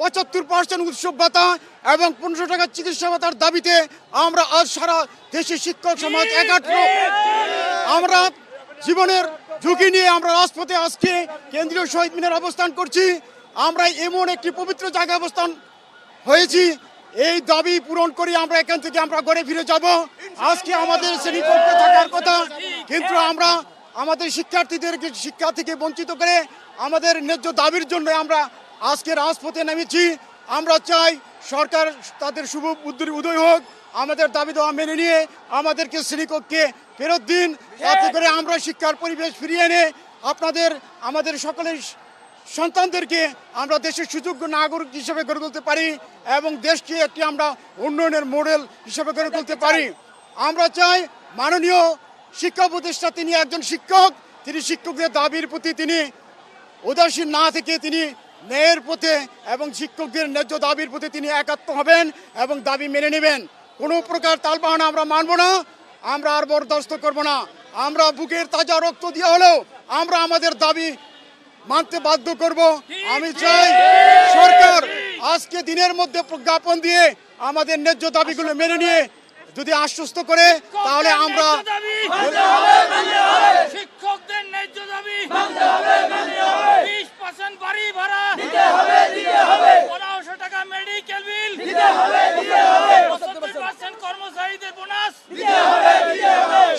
পঁচাত্তর পার্সেন্ট উৎসব ভাতা এবং পনেরোশো টাকার চিকিৎসা ভাতার দাবিতে আমরা আজ সারা দেশে শিক্ষক সমাজ একাত্র। আমরা জীবনের ঝুঁকি নিয়ে আমরা রাজপথে আজকে কেন্দ্রীয় শহীদ মিনার অবস্থান করছি। আমরা এমন একটি পবিত্র জায়গায় অবস্থান হয়েছি। এই দাবি পূরণ করে আমরা এখান থেকে আমরা ঘরে ফিরে যাব। আজকে আমাদের শ্রেণীকক্ষে থাকার কথা, কিন্তু আমরা আমাদের শিক্ষার্থীদেরকে শিক্ষা থেকে বঞ্চিত করে আমাদের ন্যায্য দাবির জন্য আমরা আজকে রাজপথে নেমেছি। আমরা চাই সরকার তাদের শুভ বুদ্ধির উদয় হোক। আমাদের দাবি দেওয়া মেনে নিয়ে আমাদেরকে শ্রেণীকক্ষে ফেরত দিন। যাতে করে আমরা শিক্ষার পরিবেশ ফিরিয়ে এনে আপনাদের, আমাদের সকলের সন্তানদেরকে আমরা দেশের সুযোগ্য নাগরিক হিসেবে গড়ে তুলতে পারি এবং দেশকে একটি আমরা উন্নয়নের মডেল হিসেবে গড়ে তুলতে পারি। আমরা চাই মাননীয় শিক্ষা উপদেষ্টা তিনি একজন শিক্ষক। তিনি শিক্ষকদের দাবির প্রতি তিনি উদাসীন না থেকে তিনি ন্যায়ের পথে এবং শিক্ষকদের ন্যায্য দাবির প্রতি তিনি একাত্ম হবেন এবং দাবি মেনে নেবেন। কোনো প্রকার তালবাহানা আমরা মানব না আমরা আর বরদাস্ত করব না। আমরা বুকের তাজা রক্ত দিয়ে হলেও আমরা আমাদের দাবি মানতে বাধ্য করব। আমি চাই সরকার আজকে দিনের মধ্যে প্রজ্ঞাপন দিয়ে আমাদের ন্যায্য দাবিগুলো মেনে নিয়ে যদি আশ্বস্ত করে তাহলে আমরা ভাড়া দিতে হবে দিতে কর্মচারীদের বোনাস